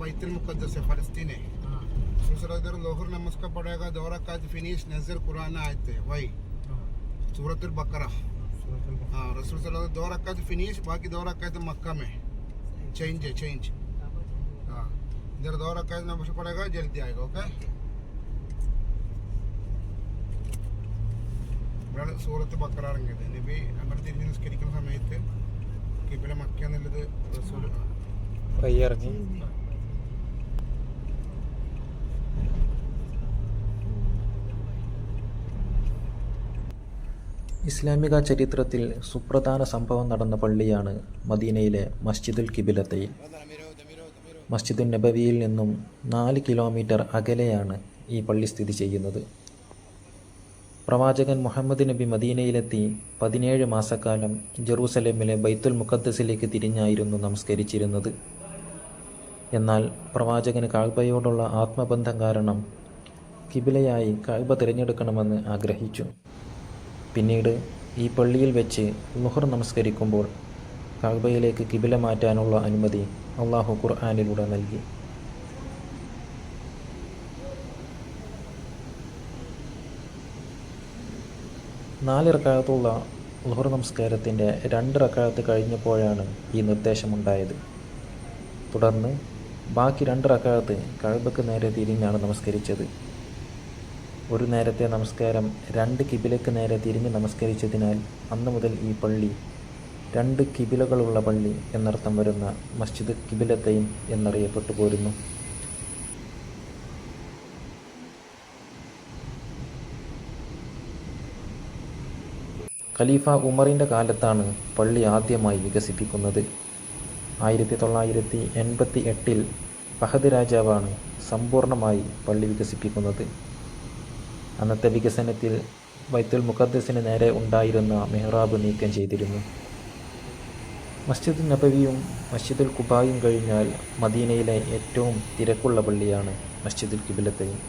बैतुल मुकद्दस है फलस्तीन है दूसरा इधर लोहर नमज का पड़ेगा दो रकात फिनिश नजर कुरान आयत है वही सूरतुल बकरा हाँ रसूल सल्लल्लाहु अलैहि वसल्लम दो रकात फिनिश बाकी दो रकात मक्का में चेंज है चेंज हाँ इधर दो रकात नमज पड़ेगा जल्दी आएगा ओके ഇവിടെയാണ് സൂറത്ത് ബക്കറ ഇറങ്ങിയത് നബി അങ്ങനെ തിരിഞ്ഞ് നിസ്കരിക്കുന്ന സമയത്ത് കിബില മക്ക എന്നുള്ളത് റസൂൽ വയ്യിറങ്ങി ഇസ്ലാമിക ചരിത്രത്തിൽ സുപ്രധാന സംഭവം നടന്ന പള്ളിയാണ് മദീനയിലെ മസ്ജിദുൽ കിബിലത്തെ. മസ്ജിദുൽ നബവിയിൽ നിന്നും നാല് കിലോമീറ്റർ അകലെയാണ് ഈ പള്ളി സ്ഥിതി ചെയ്യുന്നത്. പ്രവാചകൻ മുഹമ്മദ് നബി മദീനയിലെത്തി പതിനേഴ് മാസക്കാലം ജെറൂസലേമിലെ ബൈത്തുൽ മുഖദ്ദസിലേക്ക് തിരിഞ്ഞായിരുന്നു നമസ്കരിച്ചിരുന്നത്. എന്നാൽ പ്രവാചകന് കാഴ്ബയോടുള്ള ആത്മബന്ധം കാരണം കിബിലയായി കാഴ്ബ തിരഞ്ഞെടുക്കണമെന്ന് ആഗ്രഹിച്ചു. പിന്നീട് ഈ പള്ളിയിൽ വെച്ച് മുഹർ നമസ്കരിക്കുമ്പോൾ കാഴ്ബയിലേക്ക് കിബില മാറ്റാനുള്ള അനുമതി അള്ളാഹു ഖുർആാനിലൂടെ നൽകി. നാല് റക്കാലത്തുള്ള ലുഹർ നമസ്കാരത്തിന്റെ രണ്ട് റക്കാലത്ത് കഴിഞ്ഞപ്പോഴാണ് ഈ നിർദ്ദേശമുണ്ടായത്. തുടർന്ന് ബാക്കി രണ്ട് റക്കാലത്ത് കഴബക്ക് നേരെ തിരിഞ്ഞാണ് നമസ്കരിച്ചത്. ഒരു നേരത്തെ നമസ്കാരം രണ്ട് കിബിലക്ക് നേരെ തിരിഞ്ഞ് നമസ്കരിച്ചതിനാൽ അന്ന് മുതൽ ഈ പള്ളി രണ്ട് കിബിലകളുള്ള പള്ളി എന്നർത്ഥം വരുന്ന മസ്ജിദ് കിബിലത്തെയും എന്നറിയപ്പെട്ടു പോരുന്നു. ഖലീഫ ഉമറിന്റെ കാലത്താണ് പള്ളി ആദ്യമായി വികസിപ്പിക്കുന്നത്. ആയിരത്തി തൊള്ളായിരത്തി എൺപത്തി എട്ടിൽ ഫഹദ് രാജാവാണ് സമ്പൂർണമായി പള്ളി വികസിപ്പിക്കുന്നത്. അന്നത്തെ വികസനത്തിൽ വൈത്തുൽ മുഖദ്ദസിന് നേരെ ഉണ്ടായിരുന്ന മെഹ്റാബ് നീക്കം ചെയ്തിരുന്നു. മസ്ജിദ് നബവിയും മസ്ജിദുൽ കുബായും കഴിഞ്ഞാൽ മദീനയിലെ ഏറ്റവും തിരക്കുള്ള പള്ളിയാണ് മസ്ജിദുൽ കിബിലത്തയും